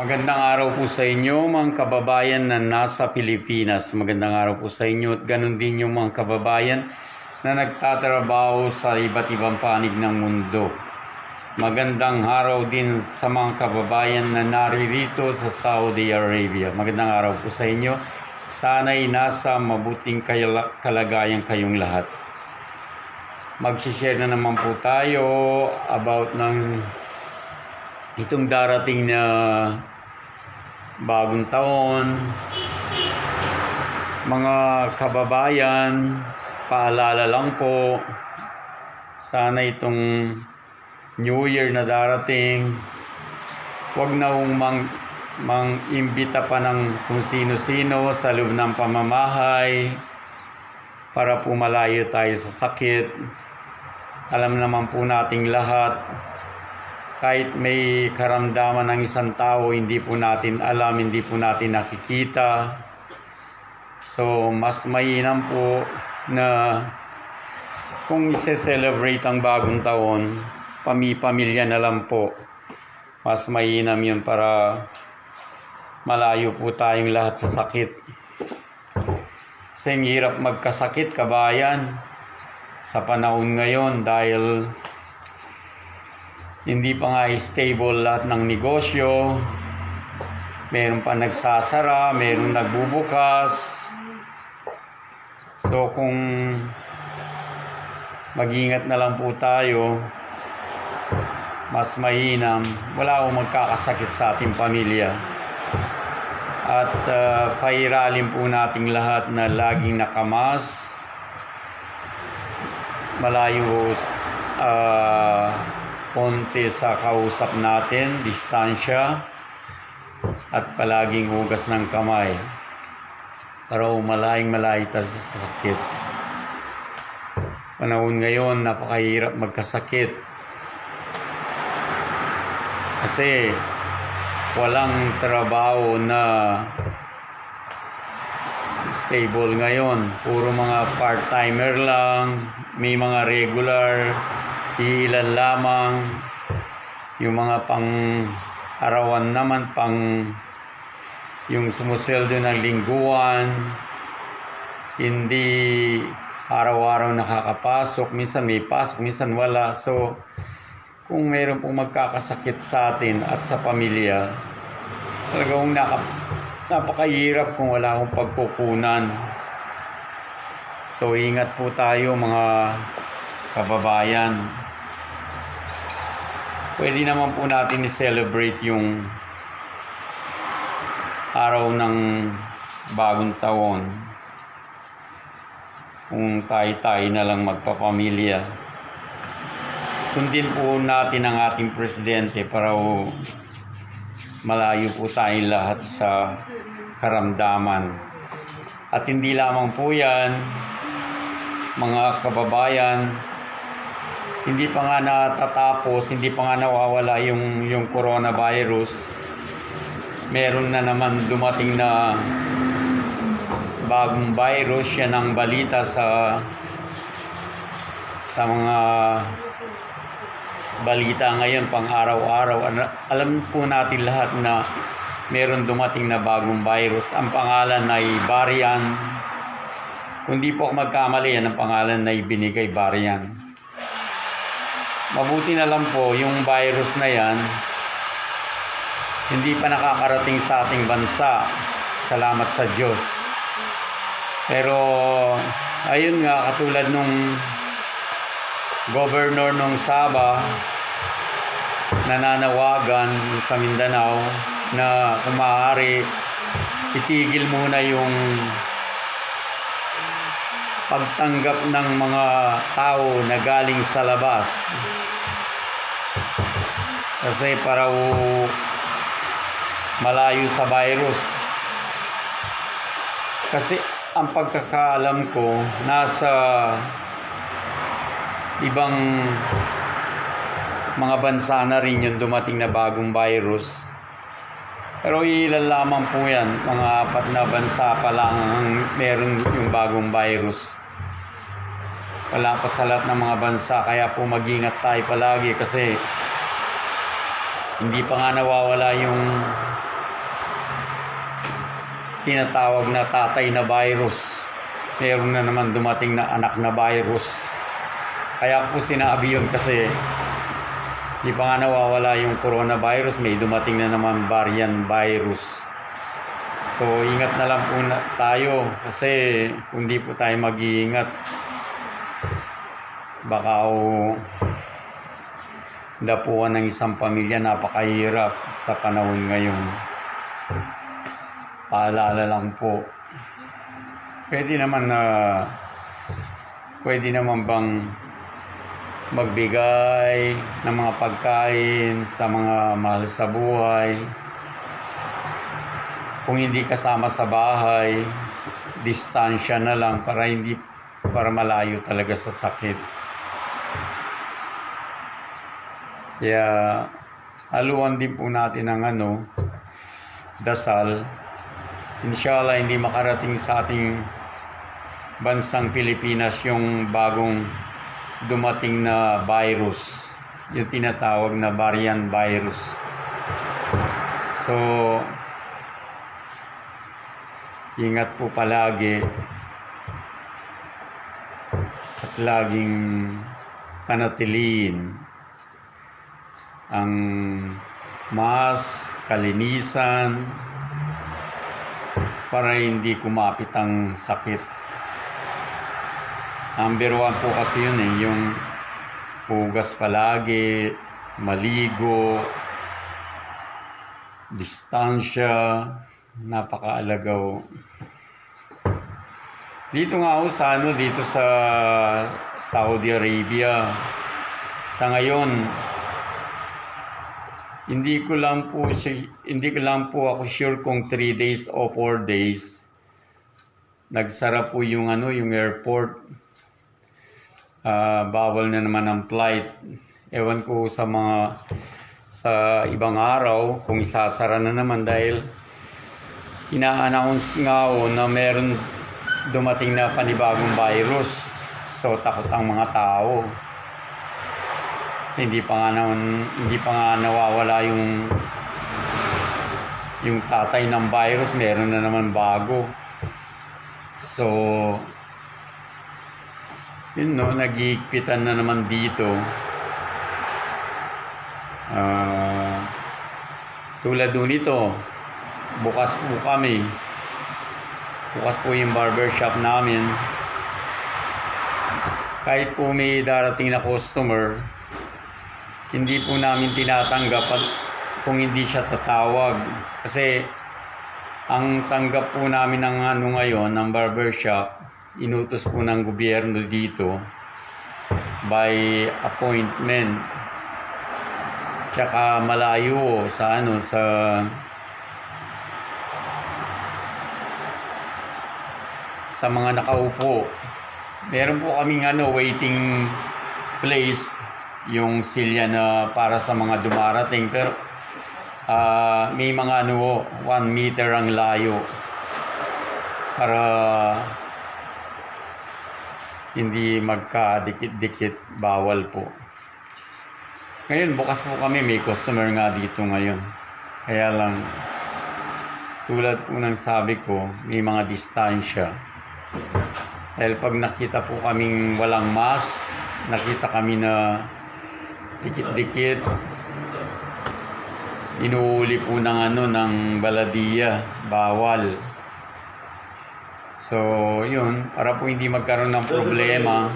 Magandang araw po sa inyo mga kababayan na nasa Pilipinas. Magandang araw po sa inyo at ganun din yung mga kababayan na nagtatrabaho sa iba't ibang panig ng mundo. Magandang araw din sa mga kababayan na naririto sa Saudi Arabia. Magandang araw po sa inyo. Sana'y nasa mabuting kalagayan kayong lahat. Magsishare na naman po tayo about ng itong darating na bagong taon. Mga kababayan, paalala lang po, sana itong New Year na darating, wag na mang, mang imbita pa ng kung sino-sino sa loob ng pamamahay para pumalayo tayo sa sakit. Alam naman po nating lahat, kahit may karamdaman ng isang tao, hindi po natin alam, hindi po natin nakikita. So, mas mainam po na kung ise-celebrate ang bagong taon, pami-pamilya na lang po. Mas mainam yun para malayo po tayong lahat sa sakit. Kasi ang hirap magkasakit, kabayan, sa panahon ngayon dahil hindi pa nga stable lahat ng negosyo. Meron pa nagsasara, meron nagbubukas. So kung mag-ingat na lang po tayo, mas mainam, wala akong magkakasakit sa ating pamilya. At uh, pairalin po nating lahat na laging nakamas, malayo uh, konti sa kausap natin, distansya, at palaging hugas ng kamay para umalaying malayo tayo sa sakit. Sa panahon ngayon, napakahirap magkasakit. Kasi walang trabaho na stable ngayon. Puro mga part-timer lang, may mga regular, ilan lamang. Yung mga pang arawan naman, pang yung sumusweldo ng lingguan, hindi araw-araw nakakapasok, minsan may pasok, minsan wala. So, kung mayroon pong magkakasakit sa atin at sa pamilya, talagang naka, napakahirap kung wala akong pagkukunan. So, ingat po tayo mga kababayan. Pwede naman po natin i-celebrate yung araw ng bagong taon kung tayo-tayo na lang magpapamilya. Sundin po natin ang ating presidente para po malayo po tayong lahat sa karamdaman. At hindi lamang po yan, mga kababayan, hindi pa nga natatapos, hindi pa nga nawawala yung, yung coronavirus. Meron na naman dumating na bagong virus, yan ang balita sa sa mga balita ngayon pang araw-araw. Alam po natin lahat na meron dumating na bagong virus. Ang pangalan ay variant. Kung di po ako magkamali, yan ang pangalan na ibinigay variant. Mabuti na lang po yung virus na yan, hindi pa nakakarating sa ating bansa. Salamat sa Diyos. Pero, ayun nga, katulad nung governor nung Saba, nananawagan sa Mindanao na kung maaari itigil muna yung pagtanggap ng mga tao na galing sa labas. Kasi para malayo sa virus. Kasi ang pagkakaalam ko, nasa ibang mga bansa na rin yung dumating na bagong virus. Pero ilan lamang po yan, mga apat na bansa pa lang ang meron yung bagong virus. Wala pa sa lahat ng mga bansa, kaya po mag-ingat tayo palagi kasi hindi pa nga nawawala yung tinatawag na tatay na virus. Meron na naman dumating na anak na virus. Kaya po sinabi yun kasi di pa nga nawawala yung coronavirus, may dumating na naman variant virus. So, ingat na lang po na tayo kasi kung di po tayo mag-iingat, baka o dapuan ng isang pamilya napakahirap sa panahon ngayon. Paalala lang po. Pwede naman na pwede naman bang magbigay ng mga pagkain sa mga mahal sa buhay. Kung hindi kasama sa bahay, distansya na lang para hindi para malayo talaga sa sakit. Kaya haluan din po natin ang ano, dasal. Inshallah hindi makarating sa ating bansang Pilipinas yung bagong dumating na virus, yung tinatawag na variant virus. So, ingat po palagi at laging panatiliin ang mas kalinisan para hindi kumapit ang sakit. Number one po kasi yun eh, yung pugas palagi, maligo, distansya, napakaalagaw. Dito nga ako sa ano, dito sa Saudi Arabia, sa ngayon, hindi ko lang po hindi ko lang po ako sure kung 3 days o 4 days. Nagsara po yung ano yung airport. Ah, bawal na naman ang flight. Ewan ko sa mga sa ibang araw kung isasara na naman dahil ina-announce nga o na meron dumating na panibagong virus. So takot ang mga tao hindi pa nga naman, hindi pa nga nawawala yung yung tatay ng virus, meron na naman bago. So, yun no, nagigpitan na naman dito. Ah, tulad doon ito, bukas po kami. Bukas po yung barbershop namin. Kahit po may darating na customer, hindi po namin tinatanggap at kung hindi siya tatawag. Kasi ang tanggap po namin ng ano ngayon, ng barbershop, inutos po ng gobyerno dito by appointment. Tsaka malayo sa ano sa sa mga nakaupo. Meron po kaming ano waiting place yung silya na para sa mga dumarating. Pero ah, may mga ano 1 meter ang layo para hindi magkadikit-dikit bawal po. Ngayon bukas po kami may customer nga dito ngayon. Kaya lang tulad po ng sabi ko may mga distansya. Dahil pag nakita po kaming walang mask nakita kami na dikit-dikit. Inuuli po ng ano ng baladiya, bawal. So, yun, para po hindi magkaroon ng problema,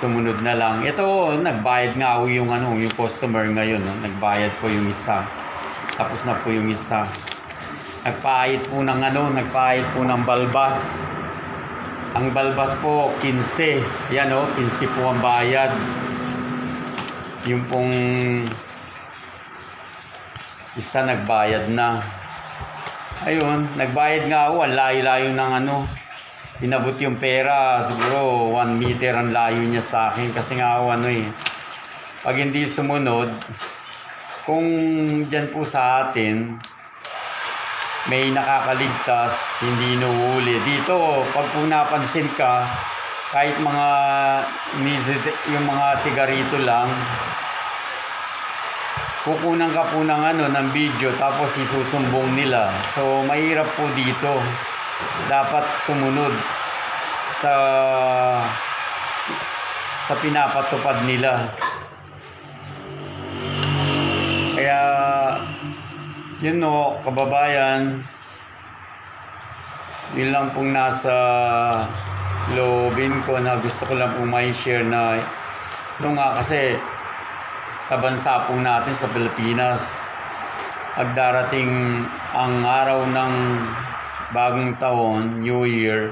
sumunod na lang. Ito, nagbayad nga ako yung ano, yung customer ngayon, no? nagbayad po yung isa. Tapos na po yung isa. Nagpahit po ng ano, nagpahit po ng balbas. Ang balbas po, 15. Yan o, 15 po ang bayad yung pong isa nagbayad na. Ayun, nagbayad nga ako, ang layo-layo ng ano. Inabot yung pera, siguro 1 meter ang layo niya sa akin kasi nga ako ano eh. Pag hindi sumunod, kung dyan po sa atin, may nakakaligtas, hindi inuuli. Dito, pag po napansin ka, kahit mga yung mga tiga lang, kukunan ka po ng ano ng video tapos isusumbong nila. So mahirap po dito. Dapat sumunod sa sa pinapatupad nila. Kaya yun no, kababayan, yun lang pong nasa loobin ko na gusto ko lang pong share na ito nga kasi sa bansa po natin sa Pilipinas pagdarating ang araw ng bagong taon, New Year,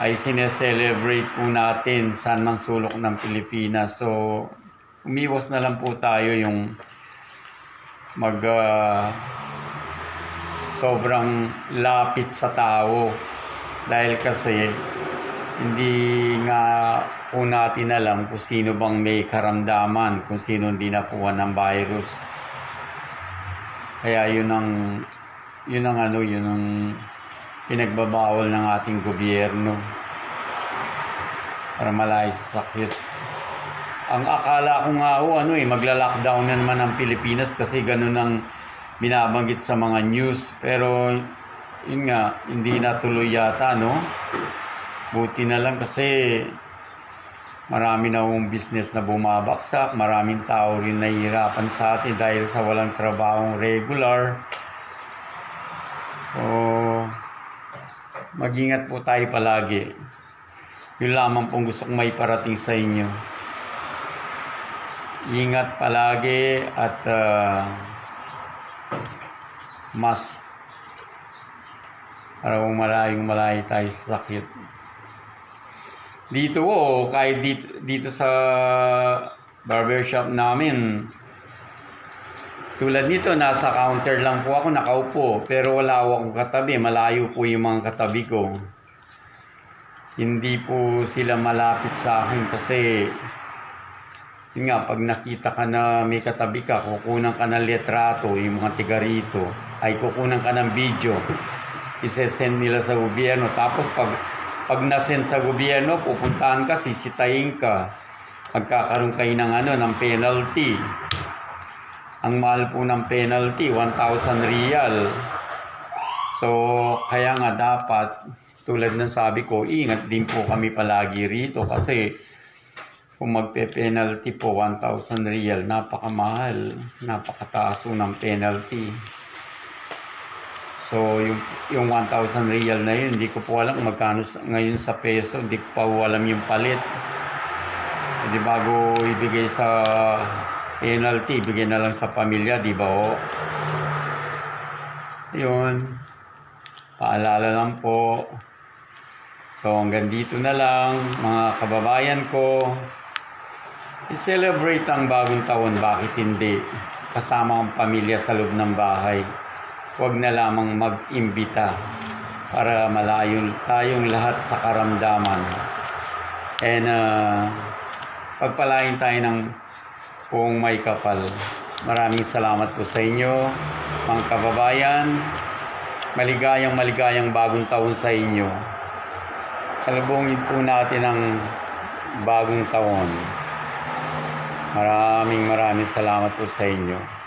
ay sineselebrate po natin saan mang sulok ng Pilipinas. So, umiwas na lang po tayo yung mag ah, sobrang lapit sa tao dahil kasi hindi nga po natin alam kung sino bang may karamdaman, kung sino hindi nakuha ng virus. Kaya yun ang yun ang ano, yun ang pinagbabawal ng ating gobyerno para malayo sa sakit. Ang akala ko nga ho, ano eh, magla-lockdown na naman ang Pilipinas kasi ganun ang binabanggit sa mga news. Pero, yun nga, hindi natuloy yata, no? Buti na lang kasi marami na hong business na bumabaksak, maraming tao rin nahihirapan sa atin dahil sa walang trabahong regular. So, mag-ingat po tayo palagi. Yun lamang pong gusto kong may parating sa inyo. Ingat palagi at ah, mas para malayong malayo tayo sa sakit. Dito oh, kahit dito, dito sa barbershop namin, tulad nito, nasa counter lang po ako nakaupo, pero wala akong katabi, malayo po yung mga katabi ko. Hindi po sila malapit sa akin kasi yun nga, pag nakita ka na may katabi ka, kukunan ka ng letrato, yung mga tiga rito, ay kukunan ka ng video, isesend nila sa gobyerno. Tapos pag, pag nasend sa gobyerno, pupuntahan ka, sisitayin ka, magkakaroon kayo ng, ano, ng penalty. Ang mahal po ng penalty, 1,000 real. So, kaya nga dapat, tulad ng sabi ko, ingat din po kami palagi rito kasi kung magpe-penalty po 1,000 real, napakamahal, napakataas po ng penalty. So, yung, yung 1,000 real na yun, hindi ko po alam magkano ngayon sa peso, hindi ko pa alam yung palit. Hindi bago ibigay sa penalty, ibigay na lang sa pamilya, di ba o? Yun. Paalala lang po. So hanggang dito na lang mga kababayan ko. I-celebrate ang bagong taon, bakit hindi? Kasama ang pamilya sa loob ng bahay. Huwag na lamang mag-imbita para malayo tayong lahat sa karamdaman. And uh, pagpalain tayo ng kung may kapal. Maraming salamat po sa inyo, mga kababayan. Maligayang maligayang bagong taon sa inyo. Salubungin po natin ang bagong taon. Maraming maraming salamat po sa inyo.